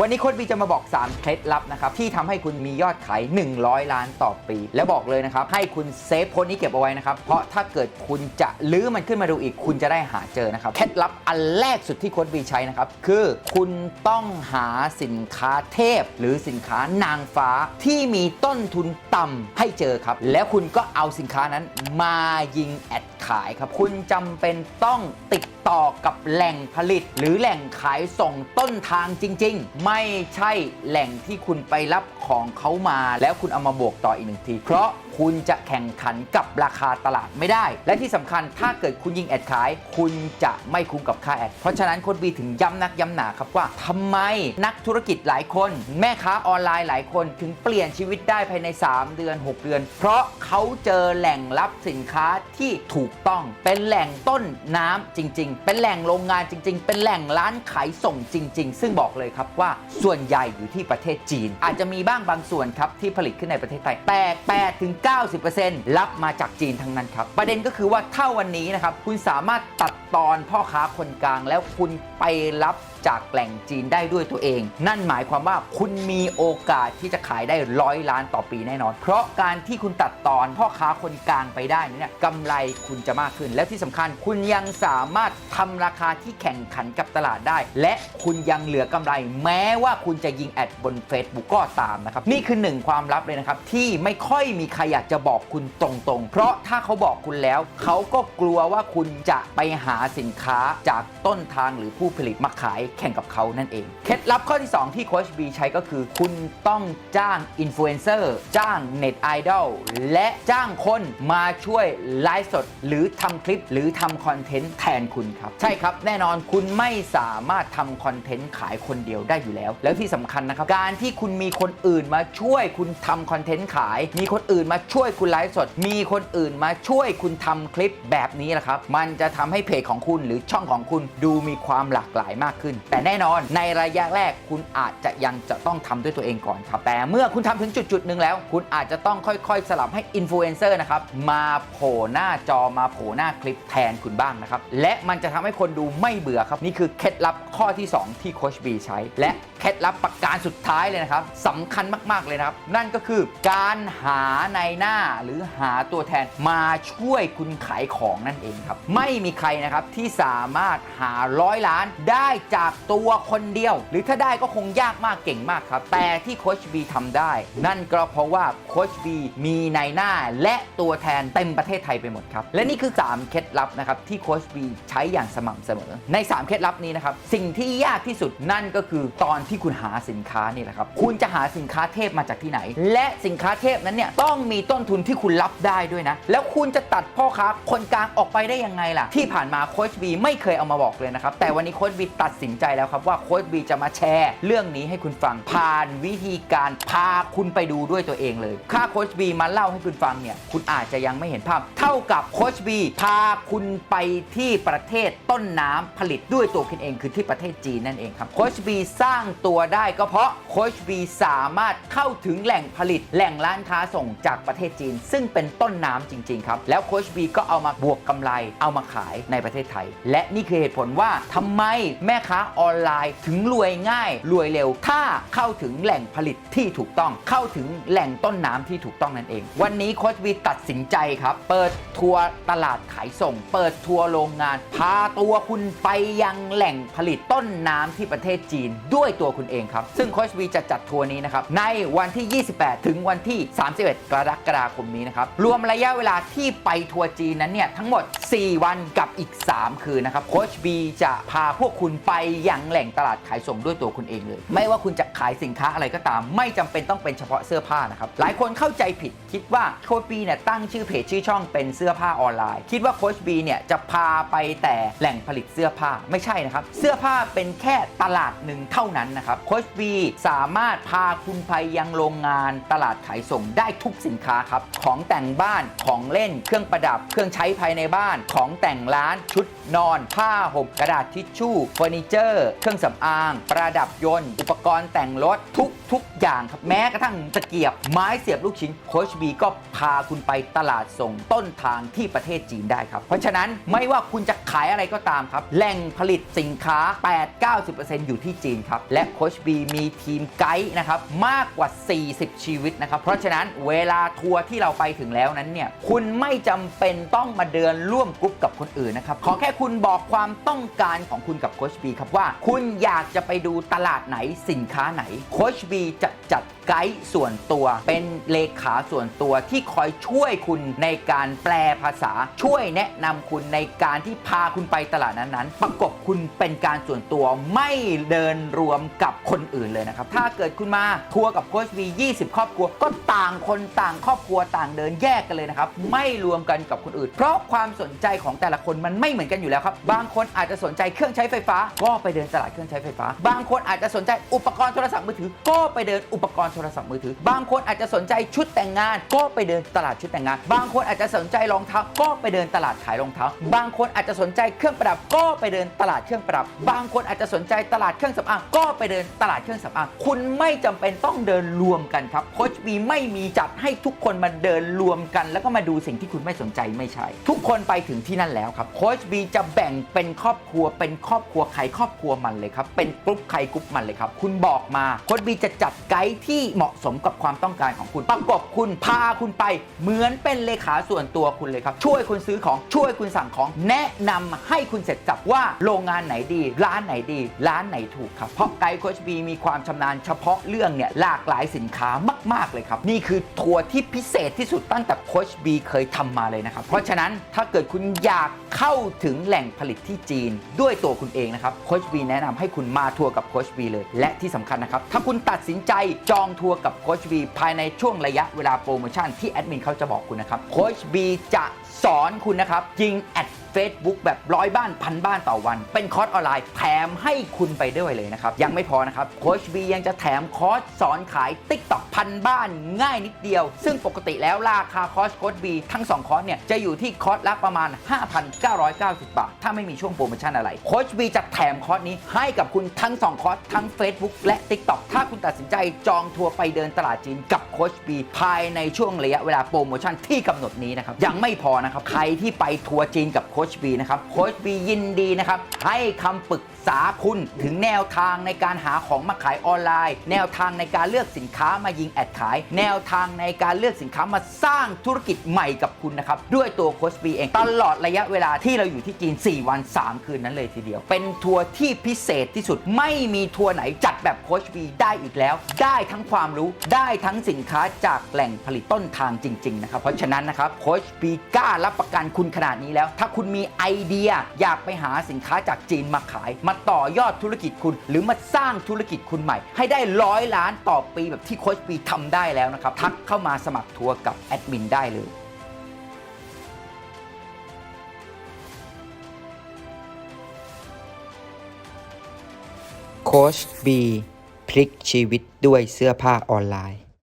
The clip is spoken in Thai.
วันนี้โค้ดบีจะมาบอก 3 เคล็ดลับนะครับที่ทำให้คุณมียอดขาย 100 ล้านต่อปี แล้วบอกเลยนะครับ ให้คุณเซฟโค้ดนี้เก็บเอาไว้นะครับ เพราะถ้าเกิดคุณจะลื้อมันขึ้นมาดูอีก คุณจะได้หาเจอนะครับ เคล็ดลับอันแรกสุดที่โค้ดบีใช้นะครับ คือคุณต้องหาสินค้าเทพ หรือสินค้านางฟ้าที่มีต้นทุนต่ำให้เจอครับ แล้วคุณก็เอาสินค้านั้นมายิงแอดขายครับ คุณจำเป็นต้องติด ต่อกับแหล่งผลิต หรือแหล่งขายส่งต้นทางจริง ๆ ไม่ใช่แหล่งที่คุณไปรับของเขามา แล้วคุณเอามาบวกต่ออีกหนึ่งที เพราะ คุณจะแข่งขันกับราคาตลาดไม่ได้ และที่สำคัญถ้าเกิดคุณยิงแอดขาย คุณจะไม่คุ้มกับค่าแอด เพราะฉะนั้นคนบีถึงย้ำนักย้ำหนาครับว่าทำไมนักธุรกิจหลายคน แม่ค้าออนไลน์หลายคนถึงเปลี่ยนชีวิตได้ภายใน 3 เดือน 6 เดือน เพราะเขาเจอแหล่งรับสินค้าที่ถูกต้อง เป็นแหล่งต้นน้ำจริง ๆ เป็นแหล่งโรงงานจริง ๆ เป็นแหล่งร้านขายส่งจริง ๆ ซึ่งบอกเลยครับว่าส่วนใหญ่อยู่ที่ประเทศจีน อาจจะมีบ้างบางส่วนครับที่ผลิตขึ้นในประเทศไทยแต่8ถึง90%รับมาจากจีนทั้งนั้นครับ ประเด็นก็คือว่าถ้าวันนี้นะครับ คุณสามารถตัดตอนพ่อค้าคนกลาง แล้วคุณไปรับจากแหล่งจีนได้ด้วยตัวเอง นั่นหมายความว่าคุณมีโอกาสที่จะขายได้ร้อยล้านต่อปีแน่นอน เพราะการที่คุณตัดตอนพ่อค้าคนกลางไปได้เนี่ยกำไรคุณจะมากขึ้น แล้วที่สำคัญคุณยังสามารถทำราคาที่แข่งขันกับตลาดได้ และคุณยังเหลือกำไร แม้ว่าคุณจะยิงแอดบน Facebook ก็ตามนะครับนี่คือหนึ่งความลับเลยนะครับที่ไม่ค่อยมีใครอยากากจะบอกคุณตรงๆ เพราะถ้าเขาบอกคุณแล้ว เขาก็กลัวว่าคุณจะไปหาสินค้าจากต้นทางหรือผู้ผลิตมาขายแข่งกับเขานั่นเอง เคล็ดลับข้อที่ 2 ที่โค้ชบีใช้ก็คือ คุณต้องจ้างอินฟลูเอนเซอร์จ้างเน็ตไอดอลและจ้างคนมาช่วยไลฟ์สด หรือทำคลิปหรือทำคอนเทนต์แทนคุณครับ ใช่ครับ แน่นอนคุณไม่สามารถทำคอนเทนต์ขายคนเดียวได้อยู่แล้ว แล้วที่สำคัญนะครับ การที่คุณมีคนอื่นมาช่วยคุณทำคอนเทนต์ขาย มีคนอื่นมาช่วยคุณไลฟ์สด มีคนอื่นมาช่วยคุณทำคลิปแบบนี้แหละครับ มันจะทำให้เพจของคุณหรือช่องของคุณดูมีความหลากหลายมากขึ้น แต่แน่นอนในระยะแรกคุณอาจจะยังจะต้องทำด้วยตัวเองก่อนครับ แต่เมื่อคุณทำถึงจุดจุดหนึ่งแล้ว คุณอาจจะต้องค่อยๆ สลับให้อินฟลูเอนเซอร์นะครับมาโผล่หน้าจอมาโผล่หน้าคลิปแทนคุณบ้างนะครับ และมันจะทำให้คนดูไม่เบื่อครับนี่คือเคล็ดลับข้อที่ 2 ที่โคชบีใช้ และเคล็ดลับประการสุดท้ายเลยนะครับสำคัญมากๆเลยนะครับ นั่นก็คือการหาในหน้าหรือหาตัวแทนมาช่วยคุณขายของนั่นเองครับ ไม่มีใครนะครับที่สามารถหาร้อยล้านได้จากตัวคนเดียว หรือถ้าได้ก็คงยากมากเก่งมากครับ แต่ที่โคชบีทำได้ นั่นก็เพราะว่าโคชบีมีในหน้าและตัวแทนเต็มประเทศไทยไปหมดครับ และนี่คือ 3 เคล็ดลับนะครับที่โคชบีใช้อย่างสม่ำเสมอ ใน 3 เคล็ดลับนี้นะครับสิ่งที่ยากที่สุดนั่นก็คือตอนที่คุณหาสินค้านี่แหละครับคุณจะหาสินค้าเทพมาจากที่ไหน และสินค้าเทพนั้นเนี่ยต้องมีต้นทุนที่คุณรับได้ด้วยนะ แล้วคุณจะตัดพ่อค้าคนกลางออกไปได้ยังไงล่ะ ที่ผ่านมาโคชบีไม่เคยเอามาบอกเลยนะครับ แต่วันนี้โคชบีตัดสินใจแล้วครับว่าโคชบีจะมาแชร์ เรื่องนี้ให้คุณฟังผ่านวิธีการพาคุณไปดูด้วยตัวเองเลย ค่าโคชบีมาเล่าให้คุณฟังเนี่ยคุณอาจจะยังไม่เห็นภาพ เท่ากับโคชบีพาคุณไปที่ประเทศต้นน้ำผลิตด้วยตัวคุณเองคือที่ประเทศจีนนั่นเองครับโคชบีสร้างตัวได้ก็เพราะโคชบีสามารถเข้าถึงแหล่งผลิตแหล่งร้านค้าส่งจากประเทศจีน ซึ่งเป็นต้นน้ำจริง ๆ ครับ แล้วโคชบีก็เอามาบวกกำไร เอามาขายในประเทศไทย และนี่คือเหตุผลว่าทำไมแม่ค้าออนไลน์ถึงรวยง่าย รวยเร็ว ถ้าเข้าถึงแหล่งผลิตที่ถูกต้อง เข้าถึงแหล่งต้นน้ำที่ถูกต้องนั่นเอง วันนี้โคชบีตัดสินใจครับ เปิดทัวร์ตลาดขายส่ง เปิดทัวร์โรงงาน พาตัวคุณไปยังแหล่งผลิตต้นน้ำที่ประเทศจีน ด้วยตัวคุณเองครับ ซึ่งโคชบีจะจัดทัวร์นี้นะครับในวันที่ 28 ถึงวันที่ 31 กรกฎาคมนี้นะครับ รวมระยะเวลาที่ไปทัวร์จีนนั้นเนี่ยทั้งหมด 4 วันกับอีก 3 คืนนะครับ โคชบีจะพาพวกคุณไปยังแหล่งตลาดขายส่งด้วยตัวคุณเองเลย ไม่ว่าคุณจะขายสินค้าอะไรก็ตาม ไม่จำเป็นต้องเป็นเฉพาะเสื้อผ้านะครับ หลายคนเข้าใจผิดคิดว่าโคชบีเนี่ยตั้งชื่อเพจชื่อช่องเป็นเสื้อผ้าออนไลน์ คิดว่าโคชบีเนี่ยจะพาไปแต่แหล่งผลิตเสื้อผ้าไม่ใช่นะครับ เสื้อผ้าเป็นแค่ตลาดหนึ่งเท่านั้นนะครับโคชบีสามารถพาคุณไปยังโรงงานตลาดขายส่งได้ทุกสินค้าครับ ของแต่งบ้านของเล่นเครื่องประดับ เครื่องใช้ภายในบ้าน ของแต่งร้านชุดนอน ผ้าห่มกระดาษทิชชู่เฟอร์นิเจอร์ เครื่องสำอาง ประดับยนต์ อุปกรณ์แต่งรถทุกทุกอย่างครับแม้กระทั่งตะเกียบ ไม้เสียบลูกชิ้นโคชบีก็พาคุณไปตลาดส่งต้นทางที่ประเทศจีนได้ครับ เพราะฉะนั้นไม่ว่าคุณจะขายอะไรก็ตามครับ แหล่งผลิตสินค้า 8-90%อยู่ที่จีนครับ และโคชบีมีทีมไกด์นะครับ มากกว่า 40 ชีวิตนะครับ เพราะฉะนั้นเวลาทัวร์ที่เราไปถึงแล้วนั้นเนี่ยคุณไม่จำเป็นต้องมาเดินร่วมกรุ๊ปกับคนอื่นนะครับขอแค่คุณบอกความต้องการของคุณกับโคชบีครับว่า คุณอยากจะไปดูตลาดไหนสินค้าไหนโคชบีจะจัดไกด์ส่วนตัว เป็นเลขาส่วนตัวที่คอยช่วยคุณในการแปลภาษาช่วยแนะนำคุณในการที่พาคุณไปตลาดนั้นๆ ประกบคุณเป็นการส่วนตัวไม่เดินรวมกับคนอื่นเลยนะครับถ้าเกิดคุณมาทัวร์กับโคชบี20 ครอบครัวก็ต่างคนต่างครอบครัวต่างเดินแยกกันเลยนะครับ ไม่รวมกันกับคนอื่น เพราะความสนใจของแต่ละคนมันไม่เหมือนกันอยู่แล้วครับ บางคนอาจจะสนใจเครื่องใช้ไฟฟ้า ก็ไปเดินตลาดเครื่องใช้ไฟฟ้า บางคนอาจจะสนใจอุปกรณ์โทรศัพท์มือถือ ก็ไปเดินอุปกรณ์โทรศัพท์มือถือ บางคนอาจจะสนใจชุดแต่งงาน ก็ไปเดินตลาดชุดแต่งงาน บางคนอาจจะสนใจรองเท้า ก็ไปเดินตลาดขายรองเท้า บางคนอาจจะสนใจเครื่องประดับ ก็ไปเดินตลาดเครื่องประดับ บางคนอาจจะสนใจตลาดเครื่องสำอาง ก็ไปเดินตลาดเครื่องสำอาง คุณไม่จำเป็นต้องเดินรวมกันครับ โคชบีไม่มีจัดให้ทุุกคนมาเดินรวมกัน แล้วก็มาดูสิ่งที่คุณไม่สนใจไม่ใช่ ทุกคนไปถึงที่นั่นแล้วครับโค้ชบีจะแบ่งเป็นครอบครัว เป็นครอบครัวใครครอบครัวมันเลยครับเป็นกลุ่มใครกลุ่มมันเลยครับคุณบอกมาโค้ชบีจะจัดไกด์ที่เหมาะสมกับความต้องการของคุณประกบคุณพาคุณไป เหมือนเป็นเลขาส่วนตัวคุณเลยครับช่วยคุณซื้อของช่วยคุณสั่งของแนะนำให้คุณเสร็จสับว่าโรงงานไหนดี ร้านไหนดี ร้านไหนถูกครับเพราะไกด์โค้ชบีมีความชำนาญเฉพาะเรื่องเนี่ยหลากหลายสินค้ามาก ๆเลยครับนี่คือทัวร์ที่พิเศษที่สุดตั้งแต่โคชบีเคยทำมาเลยนะครับ เพราะฉะนั้นถ้าเกิดคุณอยากเข้าถึงแหล่งผลิตที่จีนด้วยตัวคุณเองนะครับโคชบีแนะนำให้คุณมาทัวร์กับโคชบีเลย และที่สำคัญนะครับ ถ้าคุณตัดสินใจจองทัวร์กับโคชบีภายในช่วงระยะเวลาโปรโมชั่นที่แอดมินเขาจะบอกคุณนะครับโคชบีจะสอนคุณนะครับยิงแอด Facebook แบบร้อยบ้านพันบ้านต่อวัน เป็นคอร์สออนไลน์แถมให้คุณไปด้วยเลยนะครับ ยังไม่พอนะครับโคชบียังจะแถมคอร์สสอนขายติ๊กต็อกพันบ้านง่ายนิดเดียว ซึ่งปกติแล้วราคาคอร์สโคชบีทั้ง 2 คอร์สเนี่ยจะอยู่ที่คอร์สละประมาณ 5,990 บาท ถ้าไม่มีช่วงโปรโมชั่นอะไรโคชบีจะแถมคอร์สนี้ให้กับคุณทั้ง 2 คอร์สทั้ง Facebook และ TikTok ถ้าคุณตัดสินใจจองทัวร์ไปเดินตลาดจีนกับโคชบีภายในช่วงระยะเวลาโปรโมชั่นที่กำหนดนี้นะครับยังไม่พอนะครับใครที่ไปทัวร์จีนกับโค้ชบีนะครับโค้ชบียินดีนะครับให้คำปรึกษาคุณถึงแนวทางในการหาของมาขายออนไลน์ แนวทางในการเลือกสินค้ามายิงแอดขาย แนวทางในการเลือกสินค้ามาสร้างธุรกิจใหม่กับคุณนะครับด้วยตัวโค้ชบีเองตลอดระยะเวลาที่เราอยู่ที่จีน 4 วัน 3 คืนนั้นเลยทีเดียว เป็นทัวร์ที่พิเศษที่สุดไม่มีทัวร์ไหนจัดแบบโค้ชบีได้อีกแล้ว ได้ทั้งความรู้ได้ทั้งสินค้าจากแหล่งผลิตต้นทางจริงๆนะครับเพราะฉะนั้นนะครับโค้ชบีกล้ารับประกันคุณขนาดนี้แล้ว ถ้าคุณมีไอเดีย อยากไปหาสินค้าจากจีนมาขาย มาต่อยอดธุรกิจคุณ หรือมาสร้างธุรกิจคุณใหม่ ให้ได้ร้อยล้านต่อปีแบบที่โคชบีทำได้แล้วนะครับ ทักเข้ามาสมัครทัวร์กับแอดมินได้เลยโคชบีพลิกชีวิตด้วยเสื้อผ้าออนไลน์